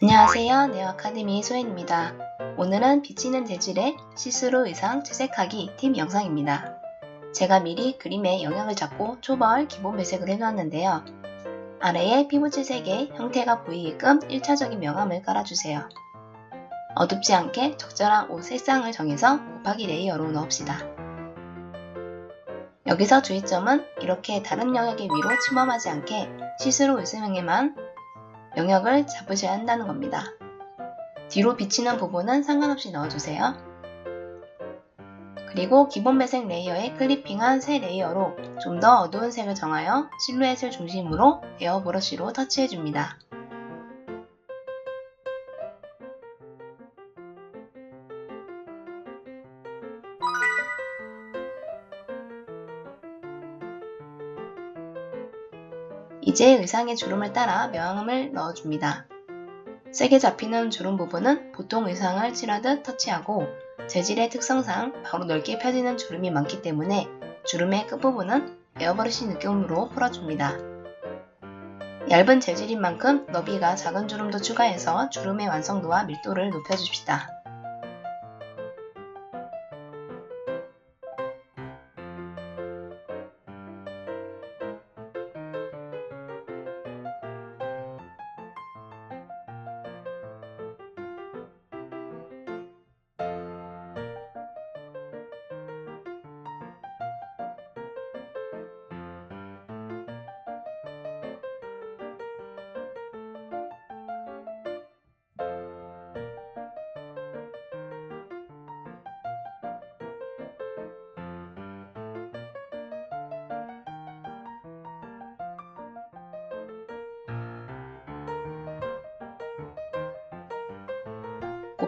안녕하세요. 네오 아카데미 소연입니다. 오늘은 비치는 재질의 시스루 의상 채색하기 팁 영상입니다. 제가 미리 그림에 영향을 잡고 초벌 기본 배색을 해놓았는데요. 아래에 피부 채색의 형태가 보이게끔 1차적인 명암을 깔아주세요. 어둡지 않게 적절한 옷 색상을 정해서 곱하기 레이어로 넣읍시다. 여기서 주의점은 이렇게 다른 영역의 위로 침범하지 않게 시스루 의상에만 영역을 잡으셔야 한다는 겁니다. 뒤로 비치는 부분은 상관없이 넣어주세요. 그리고 기본 배색 레이어에 클리핑한 새 레이어로 좀 더 어두운 색을 정하여 실루엣을 중심으로 에어 브러쉬로 터치해줍니다. 이제 의상의 주름을 따라 명암을 넣어줍니다. 세게 잡히는 주름 부분은 보통 의상을 칠하듯 터치하고 재질의 특성상 바로 넓게 펴지는 주름이 많기 때문에 주름의 끝부분은 에어브러쉬 느낌으로 풀어줍니다. 얇은 재질인 만큼 너비가 작은 주름도 추가해서 주름의 완성도와 밀도를 높여줍시다.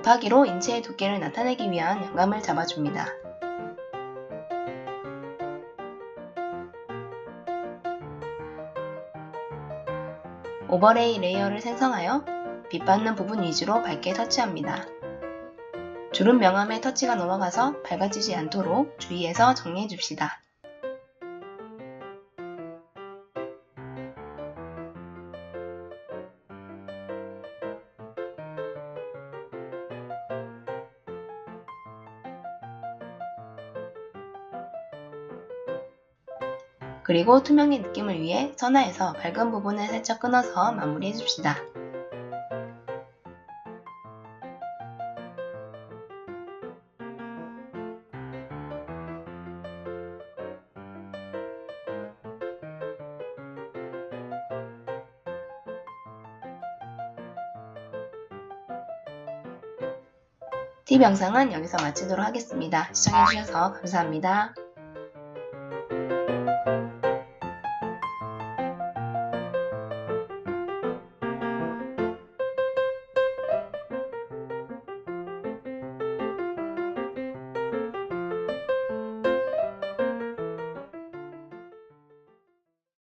곱하기로 인체의 두께를 나타내기 위한 양감을 잡아줍니다. 오버레이 레이어를 생성하여 빛받는 부분 위주로 밝게 터치합니다. 주름 명암에 터치가 넘어가서 밝아지지 않도록 주의해서 정리해 줍시다. 그리고 투명의 느낌을 위해 선화에서 밝은 부분을 살짝 끊어서 마무리해 줍시다. 팁 영상은 여기서 마치도록 하겠습니다. 시청해주셔서 감사합니다.